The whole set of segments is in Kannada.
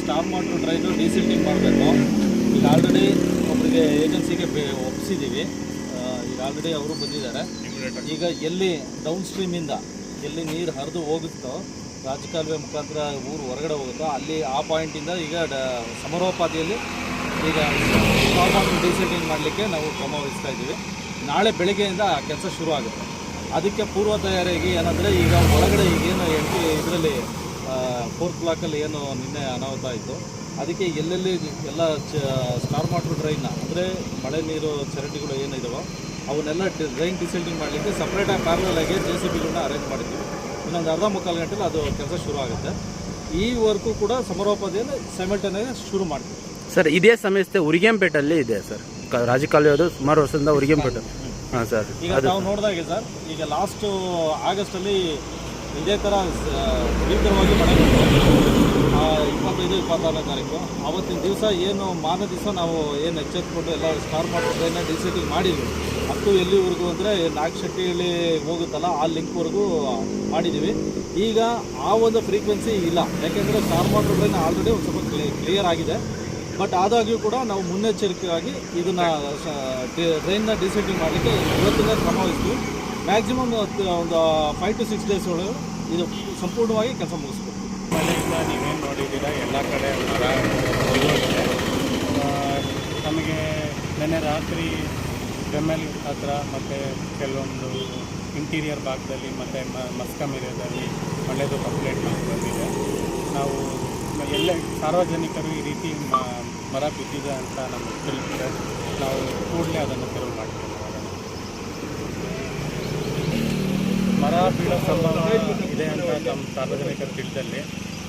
ಸ್ಟಾಪ್ ಮಾಡಿರೋ ಟ್ರೈನು ಡಿಸಿಲ್ಟಿಂಗ್ ಮಾಡಬೇಕು. ಈಗ ಆಲ್ರೆಡಿ ಒಬ್ಬರಿಗೆ ಏಜೆನ್ಸಿಗೆ ಒಪ್ಪಿಸಿದ್ದೀವಿ ಈಗ ಆಲ್ರೆಡಿ ಅವರು ಬಂದಿದ್ದಾರೆ. ಈಗ ಎಲ್ಲಿ ಡೌನ್ ಸ್ಟ್ರೀಮಿಂದ ಎಲ್ಲಿ ನೀರು ಹರಿದು ಹೋಗುತ್ತೋ, ರಾಜಕಾಲುವೆ ಮುಖಾಂತರ ಊರು ಹೊರಗಡೆ ಹೋಗುತ್ತೋ, ಅಲ್ಲಿ ಆ ಪಾಯಿಂಟಿಂದ ಈಗ ಸಮರೋಪಾದಿಯಲ್ಲಿ ಈಗ ಸ್ಟಾರ್ ಮೋಟ್ರ್ ಡಿಸಿಲ್ಟಿಂಗ್ ಮಾಡಲಿಕ್ಕೆ ನಾವು ಕ್ರಮ ವಹಿಸ್ತಾ ಇದ್ದೀವಿ. ನಾಳೆ ಬೆಳಗ್ಗೆಯಿಂದ ಕೆಲಸ ಶುರು ಆಗುತ್ತೆ ಅದಕ್ಕೆ ಪೂರ್ವ ತಯಾರಿಯಾಗಿ ಏನಂದರೆ ಈಗ ಒಳಗಡೆ ಈಗೇನು ಎಂಟು ಇದರಲ್ಲಿ ಫೋರ್ತ್ ಬ್ಲಾಕಲ್ಲಿ ಏನು ನಿನ್ನೆ ಅನಾಹುತ ಆಯಿತು ಅದಕ್ಕೆ ಎಲ್ಲೆಲ್ಲಿ ಎಲ್ಲ ಚ ಸ್ಟಾರ್ ವಾಟರ್ ಡ್ರೈನ್ನ ಅಂದರೆ ಮಳೆ ನೀರು ಚರಂಡಿಗಳು ಏನಿದಾವೋ ಅವನ್ನೆಲ್ಲ ಡ್ರೈನ್ ಡಿಸಲ್ಟಿಂಗ್ ಮಾಡಲಿಕ್ಕೆ ಸಪ್ರೇಟಾಗಿ ಪ್ಯಾರಲಾಗಿ ಜೆ ಸಿ ಬಿಗಳನ್ನ ಅರೇಂಜ್ ಮಾಡಿದ್ದೀವಿ. ಇನ್ನೊಂದು ಅರ್ಧ ಮುಕ್ಕಾಲು ಗಂಟೆಲಿ ಅದು ಕೆಲಸ ಶುರು ಆಗುತ್ತೆ ಈ ವರ್ಕು ಕೂಡ ಸಮಾರೋಪದಿಂದ ಸೆಮೆಂಟನ್ನೇ ಶುರು ಮಾಡ್ತೀವಿ. ಸರ್ ಇದೇ ಸಂಸ್ಥೆ ಉರಿಗೆಂಪೇಟಲ್ಲಿ ಇದೆ ಸರ್. ಕ- ಅದು ಸುಮಾರು ವರ್ಷದಿಂದ ಉರಿಗೆಂಪೇಟೆ. ಹಾಂ ಸರ್. ಈಗ ನಾವು ನೋಡಿದಾಗೆ ಸರ್ ಈಗ ಲಾಸ್ಟು ಆಗಸ್ಟಲ್ಲಿ ಇದೇ ಥರ ಭೀಕರವಾಗಿ ಮಳೆ ಇಪ್ಪತ್ತೈದು ಇಪ್ಪತ್ತಾರನೇ ತಾರೀಕು. ಆವತ್ತಿನ ದಿವಸ ಏನು ಮಾನ ದಿವಸ ನಾವು ಏನು ಎಚ್ಚೆತ್ಕೊಂಡು ಎಲ್ಲ ಸ್ಟಾರ್ ಮಾಡೋ ಟ್ರೈನ ಸಿಟಿ ಮಾಡಿದ್ವಿ. ಹತ್ತು ಎಲ್ಲಿವರೆಗೂ ಅಂದರೆ ನಾಗಶೆಟ್ಟಿಯಲ್ಲಿ ಹೋಗುತ್ತಲ್ಲ ಆ ಲಿಂಕ್ವರೆಗೂ ಮಾಡಿದ್ದೀವಿ. ಈಗ ಆ ಒಂದು ಫ್ರೀಕ್ವೆನ್ಸಿ ಇಲ್ಲ. ಯಾಕೆಂದರೆ ಸ್ಟಾರ್ ಟ್ರೈನ್ ಆಲ್ರೆಡಿ ಒಂದು ಸ್ವಲ್ಪ ಕ್ಲಿಯರ್ ಆಗಿದೆ. ಬಟ್ ಆದಾಗ್ಯೂ ಕೂಡ ನಾವು ಮುನ್ನೆಚ್ಚರಿಕೆಯಾಗಿ ಇದನ್ನ ಟ್ರೈನ್ನ ಡಿಸೈಡಿಂಗ್ ಮಾಡಲಿಕ್ಕೆ ಇವತ್ತಿನ ಕ್ರಮ ವಹಿಸ್ತೀವಿ. ಮ್ಯಾಕ್ಸಿಮಮ್ ಒಂದು ಫೈವ್ ಟು ಸಿಕ್ಸ್ ಡೇಸ್ ಒಳಗೆ ಇದು ಸಂಪೂರ್ಣವಾಗಿ ಕೆಲಸ ಮುಗಿಸ್ಬೇಕು. ಮಳೆಯಿಂದ ನೀವೇನು ನೋಡಿದ್ದೀರಾ? ಎಲ್ಲ ಕಡೆ ನಮಗೆ ನಿನ್ನೆ ರಾತ್ರಿ ಬೆಮ್ಮೆಲ್ ಹತ್ರ ಮತ್ತು ಕೆಲವೊಂದು ಇಂಟೀರಿಯರ್ ಭಾಗದಲ್ಲಿ ಮತ್ತು ಮಸ್ಕಮ್ ಏರಿಯಾದಲ್ಲಿ ಒಳ್ಳೆಯದು ಕಂಪ್ಲೇಂಟ್ ಮಾಡಿ ಬಂದಿದೆ ನಾವು ಎಲ್ಲ ಸಾರ್ವಜನಿಕರು ಈ ರೀತಿ ಮರ ಬಿದ್ದಿದೆ ಅಂತ ನಮಗೆ ತಿಳಿಸಿದ್ರೆ ನಾವು ಕೂಡಲೇ ಅದನ್ನು ತೆರವು ಮಾಡ್ತೀವಿ. ಮರ ಬೀಳೋ ಸಂಭವ ಇದೆ ಅಂತ ನಮ್ಮ ಸಾರ್ವಜನಿಕರು ತಿಳಿದಲ್ಲಿ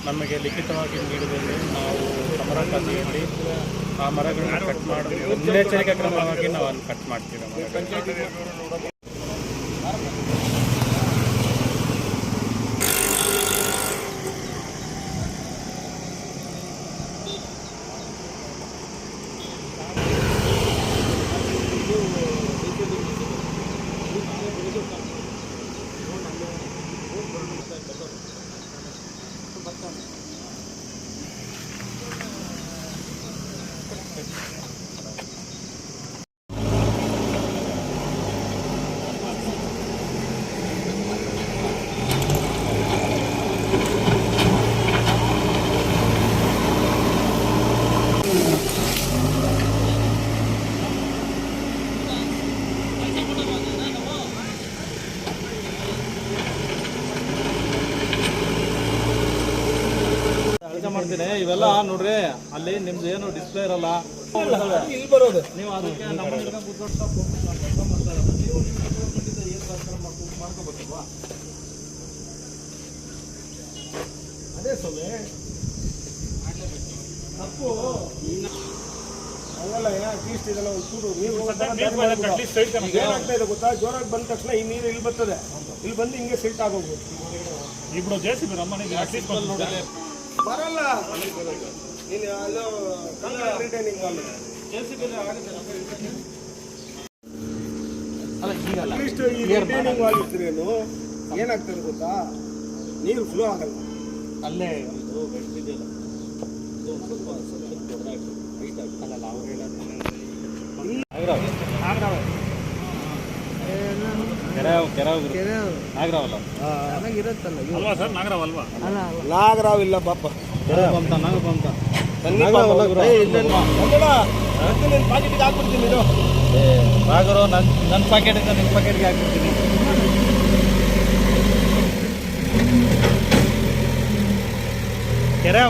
ನಮಗೆ ಲಿಖಿತವಾಗಿ ನೀಡಿದಲ್ಲಿ ನಾವು ಸಮರೋಪಾದಿಯಲ್ಲಿ ಆ ಮರಗಳನ್ನು ಕಟ್ ಮಾಡಿ ಮುನ್ನೆಚ್ಚರಿಕೆ ಕ್ರಮವಾಗಿ ನಾವು ಅದನ್ನು ಕಟ್ ಮಾಡ್ತೀವಿ ಆ ಮರಗಳನ್ನ. ಕೆಲಸ ಮಾಡ್ತೀನಿ ಇವೆಲ್ಲ ನೋಡ್ರಿ ಅಲ್ಲಿ ನಿಮ್ದು ಏನು ಡಿಸ್ಪ್ಲೇ ಇರಲ್ಲ. ಇಲ್ಲಿ ಬರೋದು. ನೀವು ಅದಕ್ಕೆ ನಮ್ಮ ಮಾಡ್ಕೋಬೇಕಲ್ವಾ? ಅದೇ ಸೊಲ್ಲೆ ತಪ್ಪು. ಹಂಗಲ್ಲ ಅಟ್ಲೀಸ್ಟ್ ಇದೆಲ್ಲ ಚೂರು. ನೀರು ಏನಾಗ್ತಾ ಇದೆ ಗೊತ್ತಾ? ಜೋರಾಗಿ ಬಂದ ತಕ್ಷಣ ಈ ನೀರು ಇಲ್ಲಿ ಬರ್ತದೆ. ಇಲ್ಲಿ ಬಂದು ಹಿಂಗೆ ಸಿಲ್ಟ್ ಆಗೋಗ್ಬೋದು. ಬರಲ್ಲ. ನೀನು ಅಲ್ಲೋ ರಿಟೈನಿಂಗ್ ಅಟ್ಲೀಸ್ಟ್ ಈ ರಿಟೈನಿಂಗ್ ವಾಲ್ ಇದ್ರೇನು ಏನಾಗ್ತದೆ ಗೊತ್ತಾ? ನೀರು ಫ್ಲೋ ಆಗಲ್ಲ. ಅಲ್ಲೇ. ಇದು ಬೆಡ್ ಒಂದು ಸ್ವಲ್ಪ ಸ್ವಲ್ಪ ದೊಡ್ಡ ಹೈಟ್ ಅಲ್ಲಲ್ಲ ಅವ್ರು ಹೇಳೋದು ನಾಗರಾವ್ ಕೆರೆ ಕೆರೆ ನಾಗರಾವಲ್ಲ ಅಲ್ವಾ ಸರ್ ನಾಗರಾವ್ ಅಲ್ವಾ? ನಾಗರಾವ್ ಇಲ್ಲ ಪಾಪ. ನಾಗರು ನನ್ನ ನನ್ನ ಪ್ಯಾಕೆಟಿಂದ ನಿಮ್ಮ ಪ್ಯಾಕೆಟ್ಗೆ ಹಾಕ್ಬಿಡ್ತೀನಿ ಕೆರೆ